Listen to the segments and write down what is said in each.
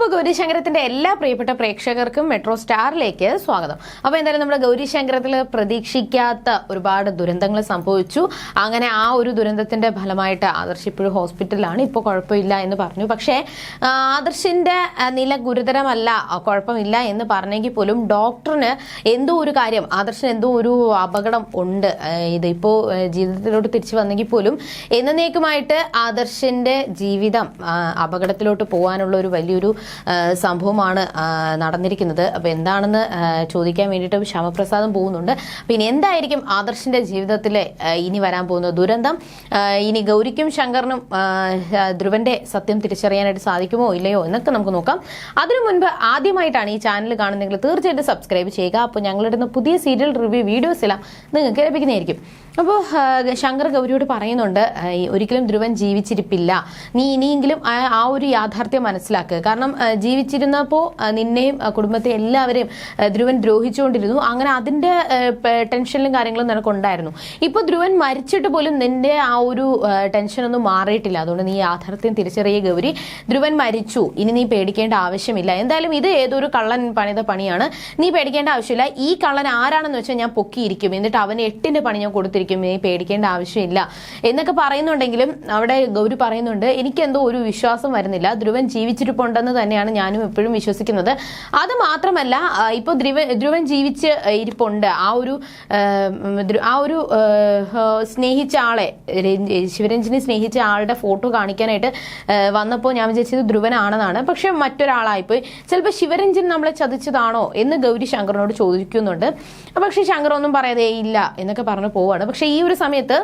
അപ്പോൾ ഗൗരിശങ്കരത്തിന്റെ എല്ലാ പ്രിയപ്പെട്ട പ്രേക്ഷകർക്കും മെട്രോ സ്റ്റാറിലേക്ക് സ്വാഗതം. അപ്പോൾ എന്തായാലും നമ്മുടെ ഗൗരിശങ്കരത്തിൽ പ്രതീക്ഷിക്കാത്ത ഒരുപാട് ദുരന്തങ്ങൾ സംഭവിച്ചു. അങ്ങനെ ആ ഒരു ദുരന്തത്തിന്റെ ഫലമായിട്ട് ആദർശ് ഇപ്പോഴും ഹോസ്പിറ്റലിലാണ്. ഇപ്പോൾ കുഴപ്പമില്ല എന്ന് പറഞ്ഞു. പക്ഷേ ആദർശിന്റെ നില ഗുരുതരമല്ല കുഴപ്പമില്ല എന്ന് പറഞ്ഞെങ്കിൽ പോലും ഡോക്ടറിന് എന്തോ ഒരു കാര്യം ആദർശിന് എന്തോ ഒരു അപകടം ഉണ്ട്. ഇതിപ്പോ ജീവിതത്തിലോട്ട് തിരിച്ചു വന്നെങ്കിൽ പോലും എന്നേക്കുമായിട്ട് ആദർശിന്റെ ജീവിതം അപകടത്തിലോട്ട് പോകാനുള്ള ഒരു വലിയൊരു സംഭവമാണ് നടന്നിരിക്കുന്നത്. അപ്പോൾ എന്താണെന്ന് ചോദിക്കാൻ വേണ്ടിയിട്ട് ശ്യാമപ്രസാദും പോകുന്നുണ്ട്. പിന്നെ എന്തായിരിക്കും ആദർശിന്റെ ജീവിതത്തിലെ ഇനി വരാൻ പോകുന്ന ദുരന്തം ഇനി ഗൗരിക്കും ശങ്കറിനും ധ്രുവന്റെ സത്യം തിരിച്ചറിയാനായിട്ട് സാധിക്കുമോ ഇല്ലയോ എന്നൊക്കെ നമുക്ക് നോക്കാം. അതിനു മുൻപ് ആദ്യമായിട്ടാണ് ഈ ചാനൽ കാണുന്നതെങ്കിൽ തീർച്ചയായിട്ടും സബ്സ്ക്രൈബ് ചെയ്യുക. അപ്പോൾ ഞങ്ങളുടെ പുതിയ സീരിയൽ റിവ്യൂ വീഡിയോസ് എല്ലാം നിങ്ങൾക്ക് ലഭിക്കുന്നതായിരിക്കും. അപ്പോൾ ശങ്കർ ഗൗരിയോട് പറയുന്നുണ്ട് ഒരിക്കലും ധ്രുവൻ ജീവിച്ചിരിപ്പില്ല. നീ ഇനിയെങ്കിലും ആ ഒരു യാഥാർത്ഥ്യം മനസ്സിലാക്കുക കാരണം ജീവിച്ചിരുന്നപ്പോൾ നിന്നെയും കുടുംബത്തെ എല്ലാവരെയും ധ്രുവൻ ദ്രോഹിച്ചുകൊണ്ടിരുന്നു. അങ്ങനെ അതിന്റെ ടെൻഷനിലും കാര്യങ്ങളും നിനക്കുണ്ടായിരുന്നു. ഇപ്പോൾ ധ്രുവൻ മരിച്ചിട്ട് പോലും നിന്റെ ആ ഒരു ടെൻഷനൊന്നും മാറിയിട്ടില്ല. അതുകൊണ്ട് നീ യാഥാർത്ഥ്യം തിരിച്ചറിയുക ഗൗരി. ധ്രുവൻ മരിച്ചു. ഇനി നീ പേടിക്കേണ്ട ആവശ്യമില്ല. എന്തായാലും ഇത് ഏതൊരു കള്ളൻ പണിത പണിയാണ്. നീ പേടിക്കേണ്ട ആവശ്യമില്ല. ഈ കള്ളൻ ആരാണെന്ന് വെച്ചാൽ ഞാൻ പൊക്കിയിരിക്കും. എന്നിട്ട് അവന് എട്ടിന്റെ പണി ഞാൻ കൊടുത്തിരിക്കും. നീ പേടിക്കേണ്ട ആവശ്യമില്ല. എന്നൊക്കെ പറയുന്നുണ്ടെങ്കിലും അവിടെ ഗൗരി പറയുന്നുണ്ട് എനിക്കെന്തോ ഒരു വിശ്വാസം വരുന്നില്ല. ധ്രുവൻ ജീവിച്ചിരിപ്പുണ്ടെന്ന് തന്നെയാണ് ഞാനും എപ്പോഴും വിശ്വസിക്കുന്നത്. അത് മാത്രമല്ല ഇപ്പോൾ ധ്രുവൻ ധ്രുവൻ ജീവിച്ച് ഇരിപ്പുണ്ട്. ആ ഒരു ആ, ഒരു സ്നേഹിച്ച ആളെ ശിവരഞ്ജിനി സ്നേഹിച്ച ആളുടെ ഫോട്ടോ കാണിക്കാനായിട്ട് വന്നപ്പോൾ ഞാൻ വിചാരിച്ചത് ധ്രുവനാണെന്നാണ് പക്ഷെ മറ്റൊരാളായിപ്പോയി. ചിലപ്പോൾ ശിവരഞ്ജൻ നമ്മളെ ചതിച്ചതാണോ എന്ന് ഗൗരി ശങ്കറിനോട് ചോദിക്കുന്നുണ്ട്. പക്ഷെ ശങ്കർ ഒന്നും പറയാതെ ഇല്ല എന്നൊക്കെ പറഞ്ഞു പോവാണ്. പക്ഷെ ഈ ഒരു സമയത്ത്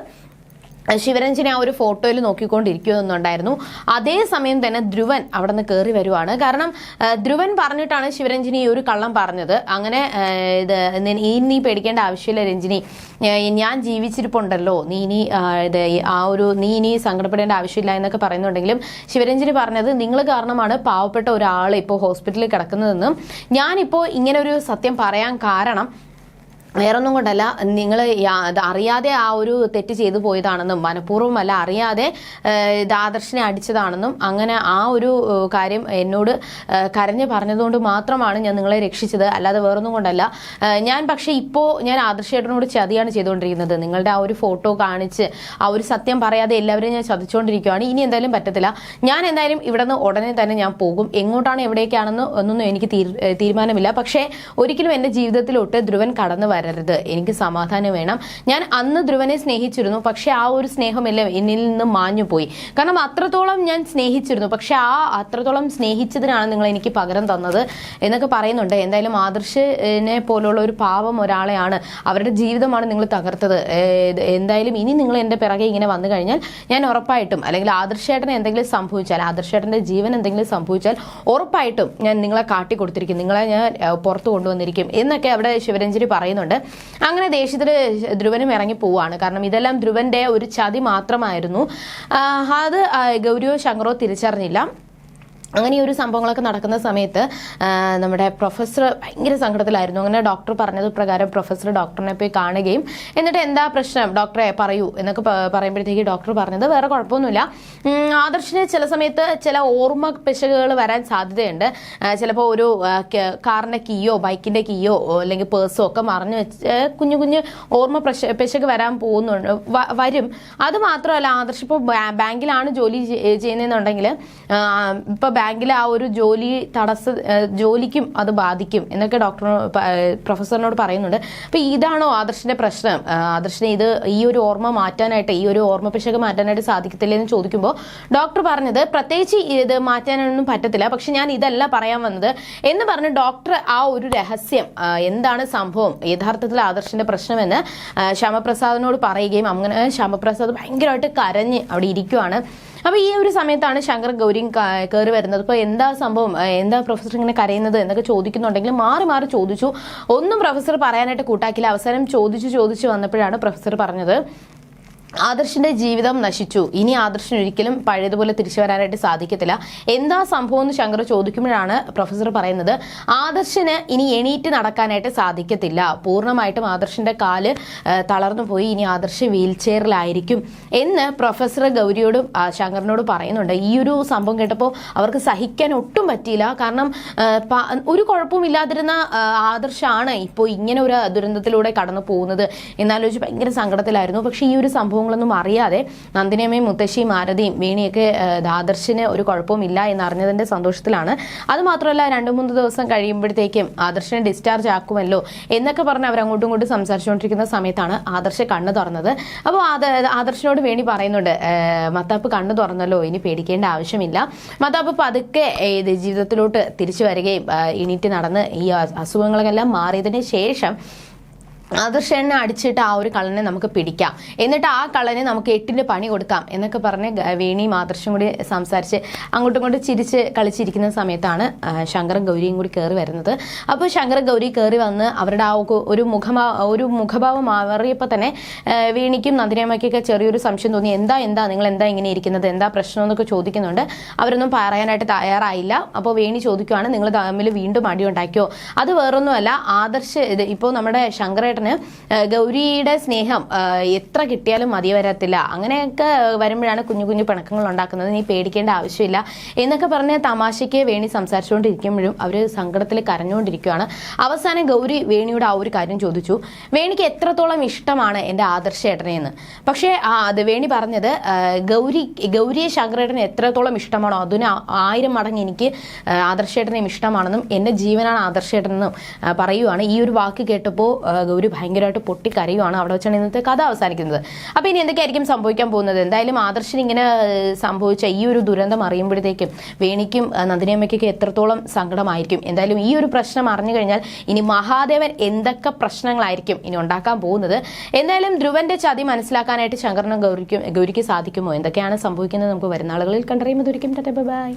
ശിവരഞ്ജനെ ആ ഒരു ഫോട്ടോയിൽ നോക്കിക്കൊണ്ടിരിക്കുന്നുണ്ടായിരുന്നു. അതേസമയം തന്നെ ധ്രുവൻ അവിടെ നിന്ന് കയറി വരുവാണ്. കാരണം ധ്രുവൻ പറഞ്ഞിട്ടാണ് ശിവരഞ്ജിനി ഈ ഒരു കള്ളം പറഞ്ഞത്. അങ്ങനെ ഇത് നി- ഈ നീ പേടിക്കേണ്ട ആവശ്യമില്ല രഞ്ജിനി. ഞാൻ ജീവിച്ചിരിപ്പുണ്ടല്ലോ. നീ ഇനി ഇത് ആ ഒരു നീ ഇനി സങ്കടപ്പെടേണ്ട ആവശ്യമില്ല എന്നൊക്കെ പറയുന്നുണ്ടെങ്കിലും ശിവരഞ്ജിനി പറഞ്ഞത് നിങ്ങൾ കാരണമാണ് പാവപ്പെട്ട ഒരാൾ ഇപ്പോൾ ഹോസ്പിറ്റലിൽ കിടക്കുന്നതെന്നും ഞാനിപ്പോൾ ഇങ്ങനെ ഒരു സത്യം പറയാൻ കാരണം വേറൊന്നും കൊണ്ടല്ല നിങ്ങൾ അറിയാതെ ആ ഒരു തെറ്റ് ചെയ്തു പോയതാണെന്നും മനഃപൂർവമല്ല അറിയാതെ ആദർശിനെ അടിച്ചതാണെന്നും അങ്ങനെ ആ ഒരു കാര്യം എന്നോട് കരഞ്ഞു കരഞ്ഞ് പറഞ്ഞതുകൊണ്ട് മാത്രമാണ് ഞാൻ നിങ്ങളെ രക്ഷിച്ചത്. അല്ലാതെ വേറൊന്നും കൊണ്ടല്ല. ഞാൻ പക്ഷേ ഇപ്പോൾ ഞാൻ ആദർശേട്ടനോട് ചതിയാണ് ചെയ്തുകൊണ്ടിരിക്കുന്നത്. നിങ്ങളുടെ ആ ഒരു ഫോട്ടോ കാണിച്ച് ആ ഒരു സത്യം പറയാതെ എല്ലാവരെയും ഞാൻ ചതിച്ചുകൊണ്ടിരിക്കുകയാണ് ഇനി എന്തായാലും പറ്റത്തില്ല. ഞാൻ എന്തായാലും ഇവിടെ നിന്ന് ഉടനെ തന്നെ ഞാൻ പോകും. എങ്ങോട്ടാണ് എവിടേക്കാണെന്ന് ഒന്നൊന്നും എനിക്ക് തീരുമാനമില്ല. പക്ഷേ ഒരിക്കലും എന്റെ ജീവിതത്തിലോട്ട് ധ്രുവൻ കടന്നു വരരുത്. എനിക്ക് സമാധാനം വേണം. ഞാൻ അന്ന് ധ്രുവനെ സ്നേഹിച്ചിരുന്നു. പക്ഷെ ആ ഒരു സ്നേഹമെല്ലാം. എന്നിൽ നിന്ന് മാഞ്ഞു പോയി കാരണം അത്രത്തോളം ഞാൻ സ്നേഹിച്ചിരുന്നു. പക്ഷെ ആ അത്രത്തോളം സ്നേഹിച്ചതിനാണ് നിങ്ങൾ എനിക്ക് പകരം തന്നത് എന്നൊക്കെ പറയുന്നുണ്ട്. എന്തായാലും ആദർശിനെ പോലുള്ള ഒരു പാവം ഒരാളെയാണ് അവരുടെ ജീവിതമാണ് നിങ്ങൾ തകർത്തത്. എന്തായാലും ഇനി നിങ്ങൾ എന്റെ പിറകെ ഇങ്ങനെ വന്നു കഴിഞ്ഞാൽ ഞാൻ ഉറപ്പായിട്ടും അല്ലെങ്കിൽ ആദർശേട്ടന് എന്തെങ്കിലും സംഭവിച്ചാൽ ആദർശേട്ടന്റെ ജീവൻ എന്തെങ്കിലും സംഭവിച്ചാൽ ഉറപ്പായിട്ടും ഞാൻ നിങ്ങളെ കാട്ടിക്കൊടുത്തിരിക്കും. നിങ്ങളെ ഞാൻ പുറത്തു കൊണ്ടുവന്നിരിക്കും എന്നൊക്കെ അവിടെ ശിവരഞ്ജലി പറയുന്നുണ്ട്. അങ്ങനെ ദേഷ്യത്തിൽ ധ്രുവനും ഇറങ്ങി പോവാണ്. കാരണം ഇതെല്ലാം ധ്രുവന്റെ ഒരു ചതി മാത്രമായിരുന്നു. അത് ഗൗരിയോ ശങ്കറോ തിരിച്ചറിഞ്ഞില്ല. അങ്ങനെ ഈ ഒരു സംഭവങ്ങളൊക്കെ നടക്കുന്ന സമയത്ത് നമ്മുടെ പ്രൊഫസർ ഭയങ്കര സങ്കടത്തിലായിരുന്നു. അങ്ങനെ ഡോക്ടർ പറഞ്ഞത് പ്രകാരം പ്രൊഫസർ ഡോക്ടറിനെ പോയി കാണുകയും എന്നിട്ട് എന്താ പ്രശ്നം? ഡോക്ടറെ പറയൂ എന്നൊക്കെ പറയുമ്പോഴത്തേക്ക് ഡോക്ടർ പറഞ്ഞത് വേറെ കുഴപ്പമൊന്നുമില്ല. ആദർശിനെ ചില സമയത്ത് ചില ഓർമ്മ പിശകുകൾ വരാൻ സാധ്യതയുണ്ട്. ചിലപ്പോൾ ഒരു കാറിന്റെ കീയോ ബൈക്കിന്റെ കീയോ അല്ലെങ്കിൽ പേഴ്സോ ഒക്കെ മറഞ്ഞു വെച്ച് കുഞ്ഞു കുഞ്ഞു ഓർമ്മ പ്രശ- പിശക് വരാൻ പോകുന്നുണ്ട് വരും. അത് മാത്രമല്ല ഇപ്പോൾ ബാങ്കിലാണ് ജോലി ചെയ്- ചെയ്യുന്നതെന്നുണ്ടെങ്കിൽ ഇപ്പൊ ബാങ്കിൽ ആ ഒരു ജോലി തടസ്സ ജോലിക്കും അത് ബാധിക്കും എന്നൊക്കെ ഡോക്ടർ പ്രൊഫസറിനോട് പറയുന്നുണ്ട്. അപ്പൊ ഇതാണോ ആദർശിന്റെ പ്രശ്നം? ആദർശിനെ ഇത് ഈ ഒരു ഓർമ്മ മാറ്റാനായിട്ട് ഈ ഒരു ഓർമ്മ പിശക് മാറ്റാനായിട്ട് സാധിക്കത്തില്ല എന്ന് ചോദിക്കുമ്പോൾ ഡോക്ടർ പറഞ്ഞത് പ്രത്യേകിച്ച് ഇത് മാറ്റാനൊന്നും പറ്റത്തില്ല പക്ഷെ ഞാൻ ഇതല്ല പറയാൻ വന്നത് എന്ന് പറഞ്ഞ് ഡോക്ടർ ആ ഒരു രഹസ്യം എന്താണ് സംഭവം? യഥാർത്ഥത്തിൽ ആദർശിന്റെ പ്രശ്നമെന്ന് ശ്യാമപ്രസാദിനോട് പറയുകയും അങ്ങനെ ശ്യാമപ്രസാദ് ഭയങ്കരമായിട്ട് കരഞ്ഞ് അവിടെ ഇരിക്കുവാണ്. അപ്പൊ ഈ ഒരു സമയത്താണ് ശങ്കർ ഗൗരി കയറി വരുന്നത്. ഇപ്പൊ എന്താ സംഭവം? എന്താ പ്രൊഫസർ ഇങ്ങനെ കരയുന്നത് എന്നൊക്കെ ചോദിക്കുന്നുണ്ടെങ്കിൽ മാറി മാറി ചോദിച്ചു. ഒന്നും പ്രൊഫസർ പറയാനായിട്ട് കൂട്ടാക്കില്ല. അവസരം ചോദിച്ചു ചോദിച്ചു വന്നപ്പോഴാണ് പ്രൊഫസർ പറഞ്ഞത്. ആദർശിന്റെ ജീവിതം നശിച്ചു. ഇനി ആദർശൻ ഒരിക്കലും പഴയതുപോലെ തിരിച്ചു വരാനായിട്ട് സാധിക്കത്തില്ല. എന്താ സംഭവം എന്ന് ശങ്കർ ചോദിക്കുമ്പോഴാണ് പ്രൊഫസർ പറയുന്നത്. ആദർശിന് ഇനി എണീറ്റ് നടക്കാനായിട്ട് സാധിക്കത്തില്ല. പൂർണമായിട്ടും ആദർശിന്റെ കാൽ തളർന്നു പോയി. ഇനി ആദർശ് വീൽ ചെയറിലായിരിക്കും എന്ന് പ്രൊഫസർ ഗൗരിയോടും ശങ്കറിനോട് പറയുന്നുണ്ട്. ഈ ഒരു സംഭവം കേട്ടപ്പോൾ അവർക്ക് സഹിക്കാൻ ഒട്ടും പറ്റിയില്ല. കാരണം ഒരു കുഴപ്പമില്ലാതിരുന്ന ആദർശാണ് ഇപ്പോൾ ഇങ്ങനെ ഒരു ദുരന്തത്തിലൂടെ കടന്നു പോകുന്നത്. എന്നാലോചിച്ച് ഭയങ്കര സങ്കടത്തിലായിരുന്നു. പക്ഷേ ഈ ഒരു സംഭവങ്ങളൊന്നും അറിയാതെ നന്ദിനിയമ്മയും മുത്തശ്ശിയും ആരതിയും വീണിയൊക്കെ ആദർശിന് ഒരു കുഴപ്പവും ഇല്ല എന്നറിഞ്ഞതിന്റെ സന്തോഷത്തിലാണ്. അത് മാത്രമല്ല രണ്ടു മൂന്ന് ദിവസം കഴിയുമ്പോഴത്തേക്കും ആദർശിനെ ഡിസ്ചാർജ് ആക്കുമല്ലോ എന്നൊക്കെ പറഞ്ഞ് അവർ അങ്ങോട്ടും ഇങ്ങോട്ടും സംസാരിച്ചുകൊണ്ടിരിക്കുന്ന സമയത്താണ് ആദർശ കണ്ണ് തുറന്നത്. അപ്പോൾ ആദർശിനോട് വേണി പറയുന്നുണ്ട് "ഏ, മത്താപ്പ് കണ്ണ് തുറന്നല്ലോ ഇനി പേടിക്കേണ്ട ആവശ്യമില്ല. മത്താപ്പ് പതുക്കെ ഇത് ജീവിതത്തിലോട്ട് തിരിച്ചു വരികയും എണീറ്റ് നടന്ന് ഈ അസുഖങ്ങളെല്ലാം മാറിയതിന് ശേഷം ആദർശനെ അടിച്ചിട്ട് ആ ഒരു കള്ളനെ നമുക്ക് പിടിക്കാം. എന്നിട്ട് ആ കള്ളനെ നമുക്ക് എട്ടിന്റെ പണി കൊടുക്കാം എന്നൊക്കെ പറഞ്ഞ് വേണിയും ആദർശം കൂടി സംസാരിച്ച് അങ്ങോട്ടും ഇങ്ങോട്ടും ചിരിച്ച് കളിച്ചിരിക്കുന്ന സമയത്താണ് ശങ്കർ ഗൗരിയും കൂടി കയറി വരുന്നത്. അപ്പോൾ ശങ്കർ ഗൗരി കയറി വന്ന് അവരുടെ ആ ഒരു- മുഖമാ ഒരു മുഖഭാവം മാറിയപ്പോൾ തന്നെ വേണിക്കും നന്ദിനിയമ്മയ്ക്കൊക്കെ ചെറിയൊരു സംശയം തോന്നി. എന്താ എന്താ? നിങ്ങൾ എന്താ ഇങ്ങനെ ഇരിക്കുന്നത്? എന്താ പ്രശ്നം? എന്നൊക്കെ ചോദിക്കുന്നുണ്ട്. അവരൊന്നും പറയാനായിട്ട് തയ്യാറായില്ല. അപ്പോൾ വേണി ചോദിക്കുവാണ് നിങ്ങൾ തമ്മിൽ വീണ്ടും അടി ഉണ്ടാക്കിയോ? അത് വേറൊന്നുമല്ല ആദർശ് ഇപ്പോൾ നമ്മുടെ ശങ്കരേട്ടന് ആ, ഗൗരിയുടെ സ്നേഹം എത്ര കിട്ടിയാലും മതി വരത്തില്ല. അങ്ങനെയൊക്കെ വരുമ്പോഴാണ് കുഞ്ഞു കുഞ്ഞു പിണക്കങ്ങൾ ഉണ്ടാക്കുന്നത്. നീ പേടിക്കേണ്ട ആവശ്യമില്ല എന്നൊക്കെ പറഞ്ഞ് തമാശയ്ക്ക് വേണി സംസാരിച്ചുകൊണ്ടിരിക്കുമ്പോഴും അവർ സങ്കടത്തിൽ കരഞ്ഞുകൊണ്ടിരിക്കുകയാണ് അവസാനം ഗൗരി വേണിയുടെ ആ ഒരു കാര്യം ചോദിച്ചു. വേണിക്ക് എത്രത്തോളം ഇഷ്ടമാണ് എന്റെ ആദർശ ചേട്ടനെയെന്ന്? പക്ഷേ അത് വേണി പറഞ്ഞത് ഗൗരി ഗൗരിയെ ശങ്കരേട്ടന് എത്രത്തോളം ഇഷ്ടമാണോ അതിന് ആയിരം മടങ്ങ് എനിക്ക് ആദർശേട്ടനെയും ഇഷ്ടമാണെന്നും എന്റെ ജീവനാണ് ആദർശേട്ടനെന്നും പറയുവാണ്. ഈ ഒരു വാക്ക് കേട്ടപ്പോൾ ആ, ഗൗരി ഭയങ്കരമായിട്ട് പൊട്ടിക്കരയുമാണ് അവിടെ വെച്ചാണ് ഇന്നത്തെ കഥ അവസാനിക്കുന്നത്. അപ്പോൾ ഇനി എന്തൊക്കെയായിരിക്കും സംഭവിക്കാൻ പോകുന്നത്? എന്തായാലും ആദർശിന് ഇങ്ങനെ സംഭവിച്ച ഈ ഒരു ദുരന്തം അറിയുമ്പോഴത്തേക്കും വേണിക്കും നന്ദിനിയമ്മയ്ക്കൊക്കെ എത്രത്തോളം സങ്കടമായിരിക്കും? എന്തായാലും ഈ ഒരു പ്രശ്നം അറിഞ്ഞു കഴിഞ്ഞാൽ ഇനി മഹാദേവൻ എന്തൊക്കെ പ്രശ്നങ്ങളായിരിക്കും ഇനി ഉണ്ടാക്കാൻ പോകുന്നത്? എന്തായാലും ധ്രുവന്റെ ചതി മനസ്സിലാക്കാനായിട്ട് ശങ്കരനും ഗൗരിക്കും ഗൗരിക്ക് സാധിക്കുമോ? എന്തൊക്കെയാണ് സംഭവിക്കുന്നത് നമുക്ക് വരുന്ന ആളുകളിൽ കണ്ടറിയുമ്പോൾ ഒരിക്കും ബൈ.